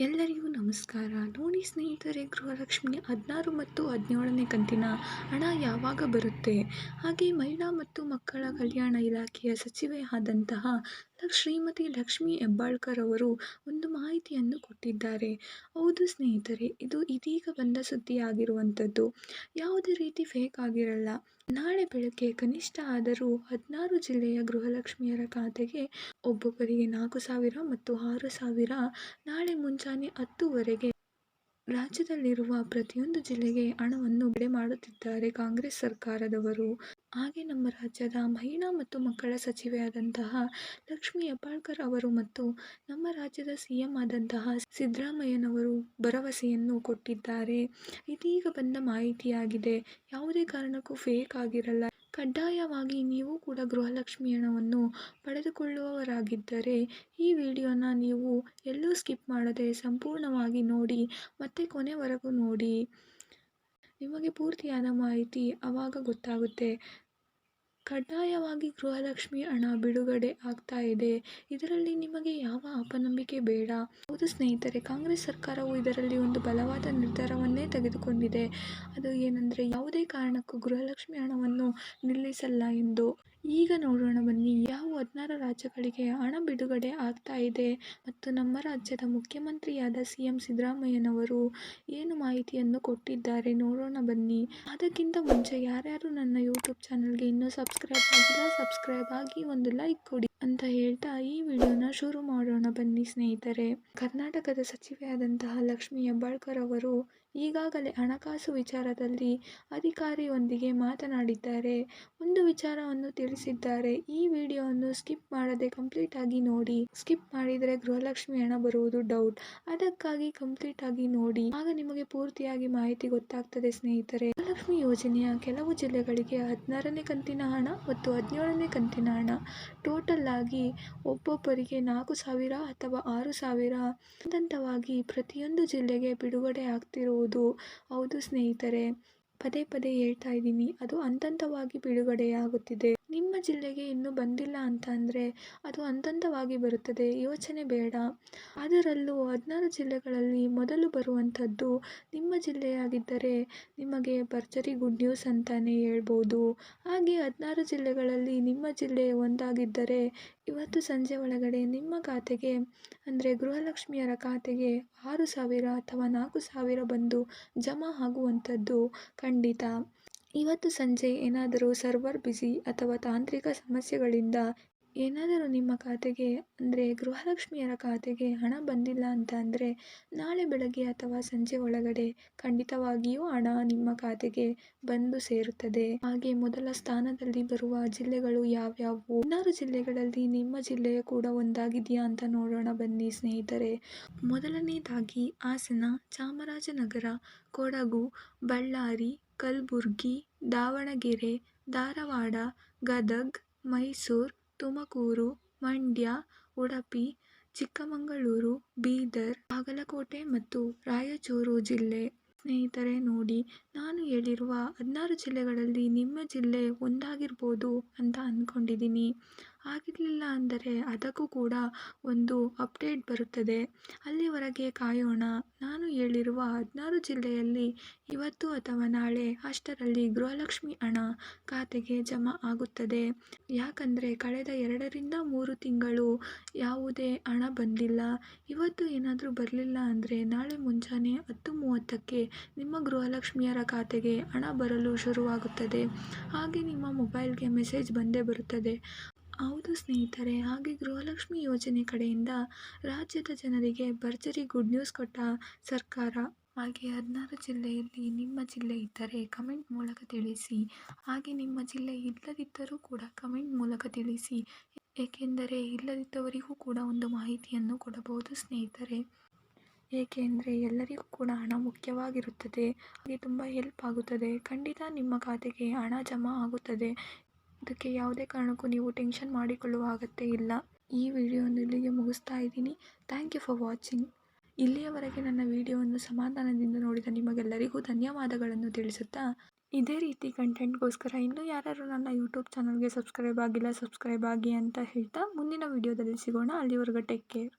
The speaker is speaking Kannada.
ಎಲ್ಲರಿಗೂ ನಮಸ್ಕಾರ. ನೋಡಿ ಸ್ನೇಹಿತರೆ ಗೃಹಲಕ್ಷ್ಮಿ ಹದಿನಾರು ಮತ್ತು ಹದಿನೇಳನೇ ಕಂತಿನ ಹಣ ಯಾವಾಗ ಬರುತ್ತೆ? ಹಾಗೆ ಮಹಿಳಾ ಮತ್ತು ಮಕ್ಕಳ ಕಲ್ಯಾಣ ಇಲಾಖೆಯ ಸಚಿವೆ ಆದಂತಹ ಶ್ರೀಮತಿ ಲಕ್ಷ್ಮಿ ಹೆಬ್ಬಾಳ್ಕರ್ ಅವರು ಒಂದು ಮಾಹಿತಿಯನ್ನು ಕೊಟ್ಟಿದ್ದಾರೆ. ಹೌದು ಸ್ನೇಹಿತರೆ, ಇದು ಇದೀಗ ಬಂದ ಸುದ್ದಿಯಾಗಿರುವಂಥದ್ದು. ಯಾವುದೇ ರೀತಿ ಫೇಕ್ ಆಗಿರಲ್ಲ. ನಾಳೆ ಬೆಳಗ್ಗೆ ಕನಿಷ್ಠ ಆದರೂ ಹದಿನಾರು ಜಿಲ್ಲೆಯ ಗೃಹಲಕ್ಷ್ಮಿಯರ ಖಾತೆಗೆ ಒಬ್ಬೊಬ್ಬರಿಗೆ ನಾಲ್ಕು ಸಾವಿರ ಮತ್ತು ಆರು ಸಾವಿರ, ನಾಳೆ ಮುಂಜಾನೆ ಹತ್ತುವರೆಗೆ ರಾಜ್ಯದಲ್ಲಿರುವ ಪ್ರತಿಯೊಂದು ಜಿಲ್ಲೆಗೆ ಹಣವನ್ನು ಬಿಡೆ ಮಾಡುತ್ತಿದ್ದಾರೆ ಕಾಂಗ್ರೆಸ್ ಸರ್ಕಾರದವರು. ಹಾಗೆ ನಮ್ಮ ರಾಜ್ಯದ ಮಹಿಳಾ ಮತ್ತು ಮಕ್ಕಳ ಸಚಿವೆಯಾದಂತಹ ಲಕ್ಷ್ಮಿ ಹೆಬ್ಬಾಳ್ಕರ್ ಅವರು ಮತ್ತು ನಮ್ಮ ರಾಜ್ಯದ ಸಿ ಎಂ ಆದಂತಹ ಸಿದ್ದರಾಮಯ್ಯನವರು ಭರವಸೆಯನ್ನು ಕೊಟ್ಟಿದ್ದಾರೆ. ಇದೀಗ ಬಂದ ಮಾಹಿತಿಯಾಗಿದೆ. ಯಾವುದೇ ಕಾರಣಕ್ಕೂ ಫೇಕ್ ಆಗಿರಲ್ಲ. ಕಡ್ಡಾಯವಾಗಿ ನೀವು ಕೂಡ ಗೃಹಲಕ್ಷ್ಮಿ ಹಣವನ್ನು ಪಡೆದುಕೊಳ್ಳುವವರಾಗಿದ್ದರೆ ಈ ವಿಡಿಯೋನ ನೀವು ಎಲ್ಲೂ ಸ್ಕಿಪ್ ಮಾಡದೆ ಸಂಪೂರ್ಣವಾಗಿ ನೋಡಿ, ಮತ್ತೆ ಕೊನೆವರೆಗೂ ನೋಡಿ. ನಿಮಗೆ ಪೂರ್ತಿಯಾದ ಮಾಹಿತಿ ಆವಾಗ ಗೊತ್ತಾಗುತ್ತೆ. ಕಡ್ಡಾಯವಾಗಿ ಗೃಹಲಕ್ಷ್ಮಿ ಹಣ ಬಿಡುಗಡೆ ಆಗ್ತಾ ಇದೆ. ಇದರಲ್ಲಿ ನಿಮಗೆ ಯಾವ ಅಪನಂಬಿಕೆ ಬೇಡ? ಹೌದು ಸ್ನೇಹಿತರೆ, ಕಾಂಗ್ರೆಸ್ ಸರ್ಕಾರವು ಇದರಲ್ಲಿ ಒಂದು ಬಲವಾದ ನಿರ್ಧಾರವನ್ನೇ ತೆಗೆದುಕೊಂಡಿದೆ. ಅದು ಏನಂದರೆ ಯಾವುದೇ ಕಾರಣಕ್ಕೂ ಗೃಹಲಕ್ಷ್ಮಿ ಹಣವನ್ನು ನಿಲ್ಲಿಸಲ್ಲ ಎಂದು ಈಗ ನೋಡೋಣ ಬನ್ನಿ, ಯಾವ ಹದಿನಾರು ರಾಜ್ಯಗಳಿಗೆ ಹಣ ಬಿಡುಗಡೆ ಆಗ್ತಾ ಇದೆ ಮತ್ತು ನಮ್ಮ ರಾಜ್ಯದ ಮುಖ್ಯಮಂತ್ರಿಯಾದ ಸಿ ಎಂ ಸಿದ್ದರಾಮಯ್ಯನವರು ಏನು ಮಾಹಿತಿಯನ್ನು ಕೊಟ್ಟಿದ್ದಾರೆ ನೋಡೋಣ ಬನ್ನಿ. ಅದಕ್ಕಿಂತ ಮುಂಚೆ ಯಾರ್ಯಾರು ನನ್ನ ಯೂಟ್ಯೂಬ್ ಚಾನಲ್ಗೆ ಇನ್ನೂ ಸಬ್ಸ್ಕ್ರೈಬ್ ಆಗಿಲ್ಲ, ಸಬ್ಸ್ಕ್ರೈಬ್ ಆಗಿ ಒಂದು ಲೈಕ್ ಕೊಡಿ ಅಂತ ಹೇಳ್ತಾ ಈ ವಿಡಿಯೋನ ಶುರು ಮಾಡೋಣ ಬನ್ನಿ ಸ್ನೇಹಿತರೆ. ಕರ್ನಾಟಕದ ಸಚಿವೆಯಾದಂತಹ ಲಕ್ಷ್ಮಿ ಹೆಬ್ಬಾಳ್ಕರ್ ಅವರು ಈಗಾಗಲೇ ಹಣಕಾಸು ವಿಚಾರದಲ್ಲಿ ಅಧಿಕಾರಿಯೊಂದಿಗೆ ಮಾತನಾಡಿದ್ದಾರೆ. ಒಂದು ವಿಚಾರವನ್ನು ತಿಳಿಸಿದ್ದಾರೆ. ಈ ವಿಡಿಯೋವನ್ನು ಸ್ಕಿಪ್ ಮಾಡದೆ ಕಂಪ್ಲೀಟ್ ಆಗಿ ನೋಡಿ. ಸ್ಕಿಪ್ ಮಾಡಿದರೆ ಗೃಹಲಕ್ಷ್ಮಿ ಹಣ ಬರುವುದು ಡೌಟ್. ಅದಕ್ಕಾಗಿ ಕಂಪ್ಲೀಟ್ ಆಗಿ ನೋಡಿ. ಆಗ ನಿಮಗೆ ಪೂರ್ತಿಯಾಗಿ ಮಾಹಿತಿ ಗೊತ್ತಾಗ್ತದೆ ಸ್ನೇಹಿತರೆ. ಗೃಹಲಕ್ಷ್ಮಿ ಯೋಜನೆಯ ಕೆಲವು ಜಿಲ್ಲೆಗಳಿಗೆ ಹದಿನಾರನೇ ಕಂತಿನ ಹಣ ಮತ್ತು ಹದಿನೇಳನೇ ಕಂತಿನ ಹಣ. ಟೋಟಲ್ ಆಗಿ ಒಬ್ಬೊಬ್ಬರಿಗೆ ನಾಲ್ಕು ಸಾವಿರ ಅಥವಾ ಆರು ಸಾವಿರ. ಪ್ರತಿಯೊಂದು ಜಿಲ್ಲೆಗೆ ಬಿಡುಗಡೆ ಆಗ್ತಿರುವುದು ಹೌದು ಹೌದು ಸ್ನೇಹಿತರೆ ಪದೇ ಪದೇ ಹೇಳ್ತಾ ಇದ್ದೀನಿ ಅದು ಹಂತವಾಗಿ ಬಿಡುಗಡೆಯಾಗುತ್ತಿದೆ. ನಿಮ್ಮ ಜಿಲ್ಲೆಗೆ ಇನ್ನೂ ಬಂದಿಲ್ಲ ಅಂತ ಅಂದರೆ ಅದು ಹಂತವಾಗಿ ಬರುತ್ತದೆ. ಯೋಚನೆ ಬೇಡ. ಅದರಲ್ಲೂ ಹದಿನಾರು ಜಿಲ್ಲೆಗಳಲ್ಲಿ ಮೊದಲು ಬರುವಂಥದ್ದು ನಿಮ್ಮ ಜಿಲ್ಲೆಯಾಗಿದ್ದರೆ ನಿಮಗೆ ಭರ್ಜರಿ ಗುಡ್ ನ್ಯೂಸ್ ಅಂತಲೇ ಹೇಳ್ಬೋದು. ಹಾಗೆ ಹದಿನಾರು ಜಿಲ್ಲೆಗಳಲ್ಲಿ ನಿಮ್ಮ ಜಿಲ್ಲೆ ಒಂದಾಗಿದ್ದರೆ ಇವತ್ತು ಸಂಜೆ ಒಳಗಡೆ ನಿಮ್ಮ ಖಾತೆಗೆ, ಅಂದರೆ ಗೃಹಲಕ್ಷ್ಮಿಯರ ಖಾತೆಗೆ ಆರು ಸಾವಿರ ಅಥವಾ ನಾಲ್ಕು ಸಾವಿರ ಬಂದು ಜಮಾ ಆಗುವಂಥದ್ದು ಖಂಡಿತ. ಇವತ್ತು ಸಂಜೆ ಏನಾದರೂ ಸರ್ವರ್ ಬ್ಯುಸಿ ಅಥವಾ ತಾಂತ್ರಿಕ ಸಮಸ್ಯೆಗಳಿಂದ ಏನಾದರೂ ನಿಮ್ಮ ಖಾತೆಗೆ, ಅಂದರೆ ಗೃಹಲಕ್ಷ್ಮಿಯರ ಖಾತೆಗೆ ಹಣ ಬಂದಿಲ್ಲ ಅಂತ ಅಂದರೆ ನಾಳೆ ಬೆಳಗ್ಗೆ ಅಥವಾ ಸಂಜೆ ಒಳಗಡೆ ಖಂಡಿತವಾಗಿಯೂ ಹಣ ನಿಮ್ಮ ಖಾತೆಗೆ ಬಂದು ಸೇರುತ್ತದೆ. ಹಾಗೆ ಮೊದಲ ಸ್ಥಾನದಲ್ಲಿ ಬರುವ ಜಿಲ್ಲೆಗಳು ಯಾವ್ಯಾವು? ಹದಿನಾರು ಜಿಲ್ಲೆಗಳಲ್ಲಿ ನಿಮ್ಮ ಜಿಲ್ಲೆಯ ಕೂಡ ಒಂದಾಗಿದೆಯಾ ಅಂತ ನೋಡೋಣ ಬನ್ನಿ ಸ್ನೇಹಿತರೆ. ಮೊದಲನೇದಾಗಿ ಹಾಸನ, ಚಾಮರಾಜನಗರ, ಕೊಡಗು, ಬಳ್ಳಾರಿ, ಕಲಬುರ್ಗಿ, ದಾವಣಗೆರೆ, ಧಾರವಾಡ, ಗದಗ್, ಮೈಸೂರು ತುಮಕೂರು, ಮಂಡ್ಯ, ಉಡುಪಿ, ಚಿಕ್ಕಮಗಳೂರು, ಬೀದರ್, ಬಾಗಲಕೋಟೆ ಮತ್ತು ರಾಯಚೂರು ಜಿಲ್ಲೆ. ಸ್ನೇಹಿತರೆ, ನೋಡಿ, ನಾನು ಹೇಳಿರುವ ಹದಿನಾರು ಜಿಲ್ಲೆಗಳಲ್ಲಿ ನಿಮ್ಮ ಜಿಲ್ಲೆ ಒಂದಾಗಿರ್ಬೋದು ಅಂತ ಅಂದ್ಕೊಂಡಿದ್ದೀನಿ. ಆಗಿರಲಿಲ್ಲ ಅಂದರೆ ಅದಕ್ಕೂ ಕೂಡ ಒಂದು ಅಪ್ಡೇಟ್ ಬರುತ್ತದೆ. ಅಲ್ಲಿವರೆಗೆ ಕಾಯೋಣ. ನಾನು ಹೇಳಿರುವ ಹದಿನಾರು ಜಿಲ್ಲೆಯಲ್ಲಿ ಇವತ್ತು ಅಥವಾ ನಾಳೆ ಅಷ್ಟರಲ್ಲಿ ಗೃಹಲಕ್ಷ್ಮಿ ಹಣ ಖಾತೆಗೆ ಜಮಾ ಆಗುತ್ತದೆ. ಯಾಕಂದರೆ ಕಳೆದ ಎರಡರಿಂದ ಮೂರು ತಿಂಗಳು ಯಾವುದೇ ಹಣ ಬಂದಿಲ್ಲ. ಇವತ್ತು ಏನಾದರೂ ಬರಲಿಲ್ಲ ಅಂದರೆ ನಾಳೆ ಮುಂಜಾನೆ ಹತ್ತು ಮೂವತ್ತಕ್ಕೆ ನಿಮ್ಮ ಗೃಹಲಕ್ಷ್ಮಿಯರ ಖಾತೆಗೆ ಹಣ ಬರಲು ಶುರುವಾಗುತ್ತದೆ. ಹಾಗೆ ನಿಮ್ಮ ಮೊಬೈಲ್ಗೆ ಮೆಸೇಜ್ ಬಂದೇ ಬರುತ್ತದೆ. ಹೌದು ಸ್ನೇಹಿತರೆ, ಹಾಗೆ ಗೃಹಲಕ್ಷ್ಮಿ ಯೋಜನೆ ಕಡೆಯಿಂದ ರಾಜ್ಯದ ಜನರಿಗೆ ಭರ್ಜರಿ ಗುಡ್ ನ್ಯೂಸ್ ಕೊಟ್ಟ ಸರ್ಕಾರ. ಹಾಗೆ ಹದಿನಾರು ಜಿಲ್ಲೆಯಲ್ಲಿ ನಿಮ್ಮ ಜಿಲ್ಲೆ ಇದ್ದರೆ ಕಮೆಂಟ್ ಮೂಲಕ ತಿಳಿಸಿ. ಹಾಗೆ ನಿಮ್ಮ ಜಿಲ್ಲೆ ಇಲ್ಲದಿದ್ದರೂ ಕೂಡ ಕಮೆಂಟ್ ಮೂಲಕ ತಿಳಿಸಿ. ಏಕೆಂದರೆ ಇಲ್ಲದಿದ್ದವರಿಗೂ ಕೂಡ ಒಂದು ಮಾಹಿತಿಯನ್ನು ಕೊಡಬಹುದು ಸ್ನೇಹಿತರೆ. ಏಕೆಂದರೆ ಎಲ್ಲರಿಗೂ ಕೂಡ ಹಣ ಮುಖ್ಯವಾಗಿರುತ್ತದೆ. ಹಾಗೆ ತುಂಬ ಹೆಲ್ಪ್ ಆಗುತ್ತದೆ. ಖಂಡಿತ ನಿಮ್ಮ ಖಾತೆಗೆ ಹಣ ಜಮಾ ಆಗುತ್ತದೆ. ಇದಕ್ಕೆ ಯಾವುದೇ ಕಾರಣಕ್ಕೂ ನೀವು ಟೆನ್ಷನ್ ಮಾಡಿಕೊಳ್ಳುವ ಅಗತ್ಯ ಇಲ್ಲ. ಈ ವಿಡಿಯೋವನ್ನು ಇಲ್ಲಿಗೆ ಮುಗಿಸ್ತಾ ಇದ್ದೀನಿ. ಥ್ಯಾಂಕ್ ಯು ಫಾರ್ ವಾಚಿಂಗ್ ಇಲ್ಲಿಯವರೆಗೆ ನನ್ನ ವಿಡಿಯೋವನ್ನು ಸಮಾಧಾನದಿಂದ ನೋಡಿದ ನಿಮಗೆಲ್ಲರಿಗೂ ಧನ್ಯವಾದಗಳನ್ನು ತಿಳಿಸುತ್ತಾ, ಇದೇ ರೀತಿ ಕಂಟೆಂಟ್ಗೋಸ್ಕರ ಇನ್ನೂ ಯಾರು ನನ್ನ ಯೂಟ್ಯೂಬ್ ಚಾನಲ್ಗೆ ಸಬ್ಸ್ಕ್ರೈಬ್ ಆಗಿಲ್ಲ ಸಬ್ಸ್ಕ್ರೈಬ್ ಆಗಿ ಅಂತ ಹೇಳ್ತಾ ಮುಂದಿನ ವಿಡಿಯೋದಲ್ಲಿ ಸಿಗೋಣ. ಅಲ್ಲಿವರೆಗೂ ಟೇಕ್ ಕೇರ್